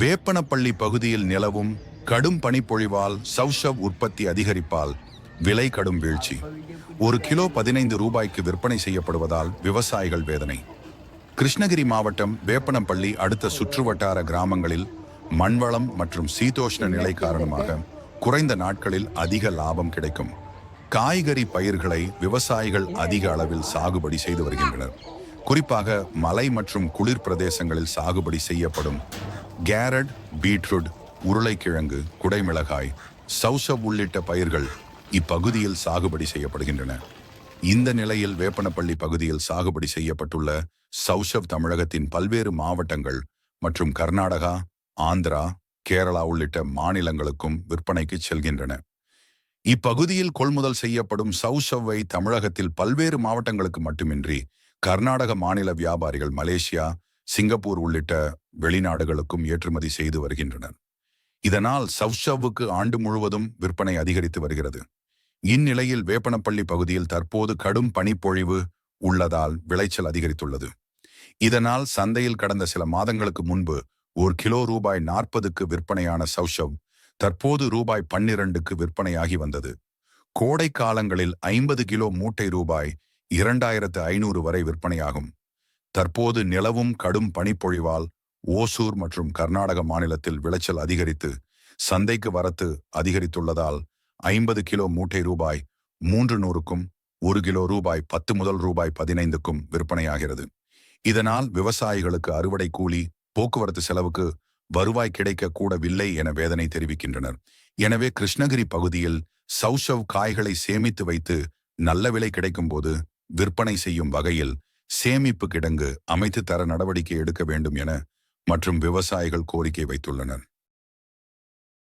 வேப்பனப்பள்ளி பகுதியில் நிலவும் கடும் பனிப்பொழிவால் சௌஷவ் உற்பத்தி அதிகரிப்பால் விலை கடும் வீழ்ச்சி. ஒரு கிலோ பதினைந்து ரூபாய்க்கு விற்பனை செய்யப்படுவதால் விவசாயிகள் வேதனை. கிருஷ்ணகிரி மாவட்டம் வேப்பனப்பள்ளி அடுத்த சுற்றுவட்டார கிராமங்களில் மண்வளம் மற்றும் சீதோஷ்ண நிலை காரணமாக குறைந்த நாட்களில் அதிக லாபம் கிடைக்கும். காய்கறி பயிர்களை விவசாயிகள் அதிக அளவில் சாகுபடி செய்து வருகின்றனர். குறிப்பாக மலை மற்றும் குளிர் பிரதேசங்களில் சாகுபடி செய்யப்படும். கேரட் பீட்ரூட் உருளைக்கிழங்கு குடைமிளகாய் சௌசவ் உள்ளிட்ட பயிர்கள் இப்பகுதியில் சாகுபடி செய்யப்படுகின்றன. இந்த நிலையில் வேப்பனப்பள்ளி பகுதியில் சாகுபடி செய்யப்பட்டுள்ள சௌஷவ் தமிழகத்தின் பல்வேறு மாவட்டங்கள் மற்றும் கர்நாடகா ஆந்திரா கேரளா உள்ளிட்ட மாநிலங்களுக்கும் விற்பனைக்கு செல்கின்றன. இப்பகுதியில் கொள்முதல் செய்யப்படும் சௌசவ்வை தமிழகத்தில் பல்வேறு மாவட்டங்களுக்கு மட்டுமின்றி கர்நாடக மாநில வியாபாரிகள் மலேசியா சிங்கப்பூர் உள்ளிட்ட வெளிநாடுகளுக்கும் ஏற்றுமதி செய்து வருகின்றனர். இதனால் சௌஷவ்வுக்கு ஆண்டு முழுவதும் விற்பனை அதிகரித்து வருகிறது. இந்நிலையில் வேப்பனப்பள்ளி பகுதியில் தற்போது கடும் பனிப்பொழிவு உள்ளதால் விளைச்சல் அதிகரித்துள்ளது. இதனால் சந்தையில் கடந்த சில மாதங்களுக்கு முன்பு ஒரு கிலோ ரூபாய் நாற்பதுக்கு விற்பனையான சௌஷவ் தற்போது ரூபாய் பன்னிரண்டுக்கு விற்பனையாகி வந்தது. கோடை காலங்களில் ஐம்பது கிலோ மூட்டை ரூபாய் இரண்டாயிரத்து ஐநூறு வரை விற்பனையாகும். தற்போது நிலவும் கடும் பனிப்பொழிவால் ஓசூர் மற்றும் கர்நாடக மாநிலத்தில் விளைச்சல் அதிகரித்து சந்தைக்கு வரத்து அதிகரித்துள்ளதால் ஐம்பது கிலோ மூட்டை ரூபாய் மூன்று நூறுக்கும் ஒரு கிலோ ரூபாய் பத்து முதல் ரூபாய் பதினைந்துக்கும் விற்பனையாகிறது. இதனால் விவசாயிகளுக்கு அறுவடை கூலி போக்குவரத்து செலவுக்கு வருவாய் கிடைக்க கூடவில்லை என வேதனை தெரிவிக்கின்றனர். எனவே கிருஷ்ணகிரி பகுதியில் சௌசவ் காய்களை சேமித்து வைத்து நல்ல விலை கிடைக்கும்போது விற்பனை செய்யும் வகையில் சேமிப்பு கிடங்கு அமைத்து தர நடவடிக்கை எடுக்க வேண்டும் என மற்றும் விவசாயிகள் கோரிக்கை வைத்துள்ளனர்.